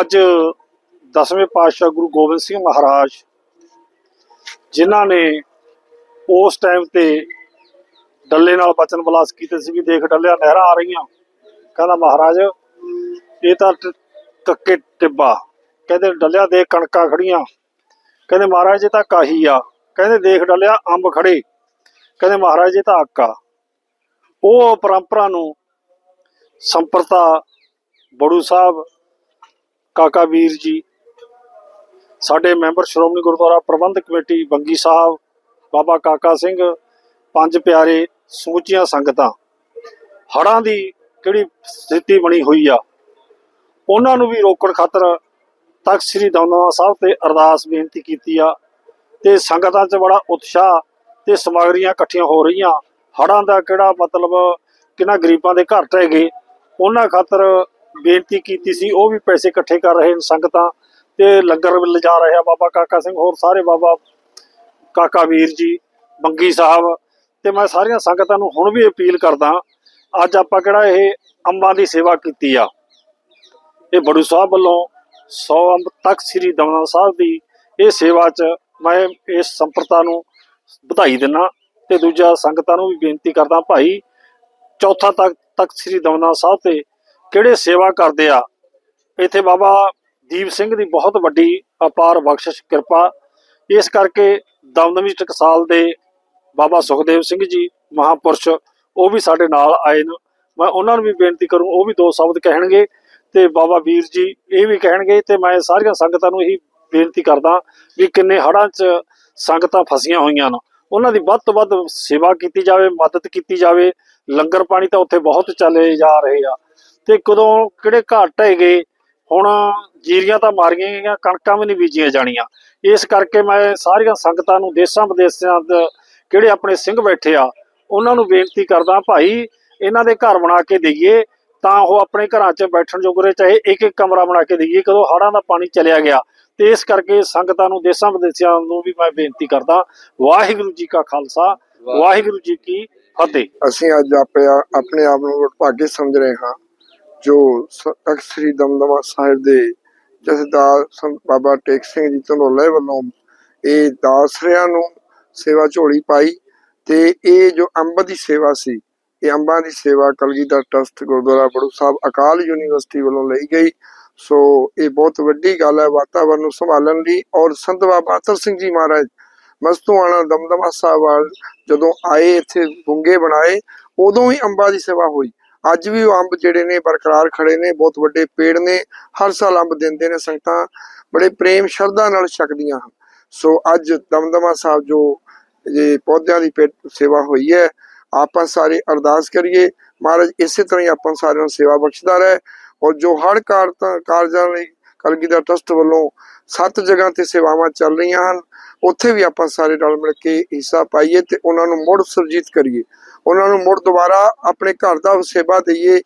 ਅੱਜ ਦਸਵੇਂ ਪਾਤਸ਼ਾਹ ਗੁਰੂ ਗੋਬਿੰਦ ਸਿੰਘ ਮਹਾਰਾਜ, ਜਿਨ੍ਹਾਂ ਨੇ ਉਸ ਟਾਈਮ ਤੇ ਡੱਲੇ ਨਾਲ ਬਚਨ ਬਲਾਸ ਕੀਤੇ ਸੀ ਵੀ ਦੇਖ ਡੱਲਿਆ ਨਹਿਰਾਂ ਆ ਰਹੀਆਂ। ਕਹਿੰਦਾ ਮਹਾਰਾਜ, ਇਹ ਤਾਂ ਕੱਕੇ ਟਿੱਬਾ। ਕਹਿੰਦੇ ਡੱਲਿਆ ਦੇ ਕਣਕਾਂ ਖੜੀਆਂ। ਕਹਿੰਦੇ ਮਹਾਰਾਜ, ਇਹ ਤਾਂ ਕਾਹੀ ਆ। ਕਹਿੰਦੇ ਦੇਖ ਡੱਲਿਆ, ਅੰਬ ਖੜੇ। ਕਹਿੰਦੇ ਮਹਾਰਾਜ, ਇਹ ਤਾਂ ਆਕਾ ਉਹ ਪਰੰਪਰਾ ਨੂੰ ਸੰਪਰਤਾ, ਬੜੂ ਸਾਹਿਬ ਕਾਕਾ ਵੀਰ ਜੀ, ਸਾਡੇ ਮੈਂਬਰ ਸ਼੍ਰੋਮਣੀ ਗੁਰਦੁਆਰਾ ਪ੍ਰਬੰਧਕ ਕਮੇਟੀ ਬੰਗੀ ਸਾਹਿਬ, ਬਾਬਾ ਕਾਕਾ ਸਿੰਘ, ਪੰਜ ਪਿਆਰੇ ਸਮੁੱਚੀਆਂ ਸੰਗਤਾਂ। ਹੜ੍ਹਾਂ ਦੀ ਕਿਹੜੀ ਸਥਿਤੀ ਬਣੀ ਹੋਈ ਆ? ਉਹਨਾਂ ਨੂੰ ਵੀ ਰੋਕਣ ਖਾਤਰ ਤਖਤ ਸ੍ਰੀ ਦਮਦਮਾ ਸਾਹਿਬ ਤੇ ਅਰਦਾਸ ਬੇਨਤੀ ਕੀਤੀ ਆ ਤੇ ਸੰਗਤਾਂ 'ਚ ਬੜਾ ਉਤਸ਼ਾਹ ਤੇ ਸਮਗਰੀਆਂ ਇਕੱਠੀਆਂ ਹੋ ਰਹੀਆਂ। ਹੜ੍ਹਾਂ ਦਾ ਕਿਹੜਾ ਮਤਲਬ ਕਿਹਨਾਂ ਗਰੀਬਾਂ ਦੇ ਘਰ ਟਹਿ ਗਏ, ਉਹਨਾਂ ਖਾਤਰ ਬੇਨਤੀ ਕੀਤੀ ਸੀ, ਉਹ ਵੀ ਪੈਸੇ ਇਕੱਠੇ ਕਰ ਰਹੇ ਨੇ ਸੰਗਤਾਂ ਤੇ ਲੰਗਰ ਲਿਜਾ ਰਹੇ ਆ ਬਾਬਾ ਕਾਕਾ ਸਿੰਘ, ਹੋਰ ਸਾਰੇ ਬਾਬਾ ਕਾਕਾ ਵੀਰ ਜੀ, ਬੰਗੀ ਸਾਹਿਬ ਤੇ ਮੈਂ ਸਾਰੀਆਂ ਸੰਗਤਾਂ ਨੂੰ ਹੁਣ ਵੀ ਅਪੀਲ ਕਰਦਾ, ਅੱਜ ਆਪਾਂ ਕਿਹੜਾ ਇਹ ਅੰਬਾਂ ਦੀ ਸੇਵਾ ਕੀਤੀ ਆ। ਇਹ ਬੜੂ ਸਾਹਿਬ ਵੱਲੋਂ 100 ਅੰਬ ਤੱਕ ਸ੍ਰੀ ਦਮਨ ਸਾਹਿਬ ਦੀ ਇਹ ਸੇਵਾ 'ਚ ਮੈਂ ਇਸ ਸੰਪਰਤਾ ਨੂੰ ਵਧਾਈ ਦਿੰਨਾ ਤੇ ਦੂਜਾ ਸੰਗਤਾਂ ਨੂੰ ਵੀ ਬੇਨਤੀ ਕਰਦਾ, ਭਾਈ ਚੌਥਾ ਤੱਕ ਤੱਕ ਸ੍ਰੀ ਦਮਨਾ ਸਾਹਿਬ ਤੇ ਕਿਹੜੇ ਸੇਵਾ ਕਰਦੇ ਆ? ਇੱਥੇ ਬਾਬਾ ਦੀਪ ਸਿੰਘ ਦੀ ਬਹੁਤ ਵੱਡੀ ਅਪਾਰ ਬਖਸ਼ਿਸ਼, ਕਿਰਪਾ। ਇਸ ਕਰਕੇ ਦਮਦਮੀ ਟਕਸਾਲ ਦੇ ਬਾਬਾ ਸੁਖਦੇਵ ਸਿੰਘ ਜੀ ਮਹਾਪੁਰਸ਼, ਉਹ ਵੀ ਸਾਡੇ ਨਾਲ ਆਏ ਨੇ। ਮੈਂ ਉਹਨਾਂ ਨੂੰ ਵੀ ਬੇਨਤੀ ਕਰੂੰ, ਉਹ ਵੀ ਦੋ ਸ਼ਬਦ ਕਹਿਣਗੇ ਤੇ ਬਾਬਾ ਵੀਰ ਜੀ ਇਹ ਵੀ ਕਹਿਣਗੇ ਤੇ ਮੈਂ ਸਾਰੀਆਂ ਸੰਗਤਾਂ ਨੂੰ ਇਹੀ ਬੇਨਤੀ ਕਰਦਾ ਵੀ ਕਿੰਨੇ ਹੜ੍ਹਾਂ 'ਚ ਸੰਗਤਾਂ ਫਸੀਆਂ ਹੋਈਆਂ ਨੇ। ਉਹਨਾਂ ਦੀ ਵੱਧ ਤੋਂ ਵੱਧ ਸੇਵਾ ਕੀਤੀ ਜਾਵੇ, ਮਦਦ ਕੀਤੀ ਜਾਵੇ। ਲੰਗਰ ਪਾਣੀ ਤਾਂ ਉੱਥੇ ਬਹੁਤ ਚੱਲੇ ਜਾ ਰਹੇ ਆ। ਤੇ ਕਦੋਂ ਕਿਹੜੇ ਘਾਟ ਢਹਿ ਗਏ ਹੁਣ ਜੀਰੀਆਂ ਤਾਂ ਮਾਰੀਆਂ ਗਈਆਂ ਕਣਕਾਂ ਵੀ ਨਹੀਂ ਬੀਜੀਆਂ ਜਾਣੀਆਂ। ਇਸ ਕਰਕੇ ਮੈਂ ਸਾਰੀਆਂ ਸੰਗਤਾਂ ਨੂੰ ਦੇਸ਼ਾਂ ਵਿਦੇਸ਼ਾਂ ਦੇ ਕਿਹੜੇ ਆਪਣੇ ਸਿੰਘ ਬੈਠੇ ਆ ਉਹਨਾਂ ਨੂੰ ਬੇਨਤੀ ਕਰਦਾ ਭਾਈ ਇਹਨਾਂ ਦੇ ਘਰ ਬਣਾ ਕੇ ਦਈਏ ਤਾਂ ਉਹ ਆਪਣੇ ਘਰਾਂ 'ਚ ਬੈਠਣ ਜੋਗਰੇ ਚਾਹੇ ਇੱਕ ਇੱਕ ਕਮਰਾ ਬਣਾ ਕੇ ਦਈਏ ਕਦੋਂ ਹੜ੍ਹਾਂ ਦਾ ਪਾਣੀ ਚਲਿਆ ਗਿਆ। ਤੇ ਇਸ ਕਰਕੇ ਸੰਗਤਾਂ ਨੂੰ ਦੇਸ਼ਾਂ ਵਿਦੇਸ਼ਾਂ ਨੂੰ ਵੀ ਮੈਂ ਬੇਨਤੀ ਕਰਦਾ ਵਾਹਿਗੁਰੂ ਜੀ ਕਾ ਖਾਲਸਾ ਵਾਹਿਗੁਰੂ। ਜੀ ਕੀ ਫਤਿਹ। ਅਸੀਂ ਅੱਜ ਆਪੇ ਆਪਣੇ ਆਪ ਨੂੰ ਭਾਗੇ ਸਮਝ ਰਹੇ ਹਾਂ। ਜੋ ਸ- ਸ੍ਰੀ ਦਮਦਮਾ ਸਾਹਿਬ ਦੇ ਜਥੇਦਾਰ ਸੰਤ ਬਾਬਾ ਟੇਕ ਸਿੰਘ ਜੀ ਧਨੋਲੇ ਵੱਲੋਂ ਇਹ ਦਾਸਰਿਆਂ ਨੂੰ ਸੇਵਾ ਝੋਲੀ ਪਾਈ ਤੇ ਇਹ ਜੋ ਅੰਬ ਦੀ ਸੇਵਾ ਸੀ, ਇਹ ਅੰਬਾਂ ਦੀ ਸੇਵਾ ਕਲਗੀਧਰ ਟਰਸਟ ਗੁਰਦੁਆਰਾ ਬੜੂ ਸਾਹਿਬ ਅਕਾਲ ਯੂਨੀਵਰਸਿਟੀ ਵੱਲੋਂ ਲਈ ਗਈ। ਸੋ ਇਹ ਬਹੁਤ ਵੱਡੀ ਗੱਲ ਹੈ ਵਾਤਾਵਰਨ ਨੂੰ ਸੰਭਾਲਣ ਲਈ ਔਰ ਸੰਤ ਬਾਬਾ ਅਤਰ ਸਿੰਘ ਜੀ ਮਹਾਰਾਜ ਮਸਤੂਆਣਾ ਦਮਦਮਾ ਸਾਹਿਬ ਵੱਲ ਜਦੋਂ ਆਏ, ਇੱਥੇ ਬੁੰਗੇ ਬਣਾਏ, ਉਦੋਂ ਹੀ ਅੰਬਾਂ ਦੀ ਸੇਵਾ ਹੋਈ। ਅੱਜ ਵੀ ਉਹ ਅੰਬ ਜਿਹੜੇ ਨੇ ਬਰਕਰਾਰ ਖੜੇ ਨੇ, ਬਹੁਤ ਵੱਡੇ ਪੇੜ ਨੇ, ਹਰ ਸਾਲ ਅੰਬ ਦਿੰਦੇ ਨੇ, ਸੰਗਤਾਂ ਬੜੇ ਪ੍ਰੇਮ, ਸ਼ਰਧਾ ਨਾਲ ਛਕਦੀਆਂ ਹਨ। ਸੋ ਅੱਜ ਦਮਦਮਾ ਸਾਹਿਬ ਜੋ ਇਹ ਪੌਦਿਆਂ ਦੀ ਸੇਵਾ ਹੋਈ ਹੈ, ਆਪਾਂ ਸਾਰੇ ਅਰਦਾਸ ਕਰੀਏ। ਮਹਾਰਾਜ, ਇਸੇ ਤਰ੍ਹਾਂ ਹੀ ਆਪਾਂ ਸਾਰਿਆਂ ਨੂੰ ਸੇਵਾ ਬਖਸ਼ਦਾ ਰਹੇ ਔਰ ਜੋ ਹਰ ਕਾਰਜਾਂ ਕਾਰਜਾਂ ਲਈ ਕਲਗੀਧਰ ਟਰਸਟ ਵੱਲੋਂ ਸੱਤ ਜਗ੍ਹਾ ਤੇ ਸੇਵਾਵਾਂ ਚੱਲ ਰਹੀਆਂ ਹਨ, ਉੱਥੇ ਵੀ ਆਪਾਂ ਸਾਰੇ ਰਲ ਮਿਲ ਕੇ ਹਿੱਸਾ ਪਾਈਏ ਤੇ ਉਹਨਾਂ ਨੂੰ ਮੁੜ ਸੁਰਜੀਤ ਕਰੀਏ। ਉਹਨਾਂ ਨੂੰ ਮੁੜ ਦੁਬਾਰਾ ਆਪਣੇ ਘਰ ਦਾ ਸੇਵਾ ਦਈਏ।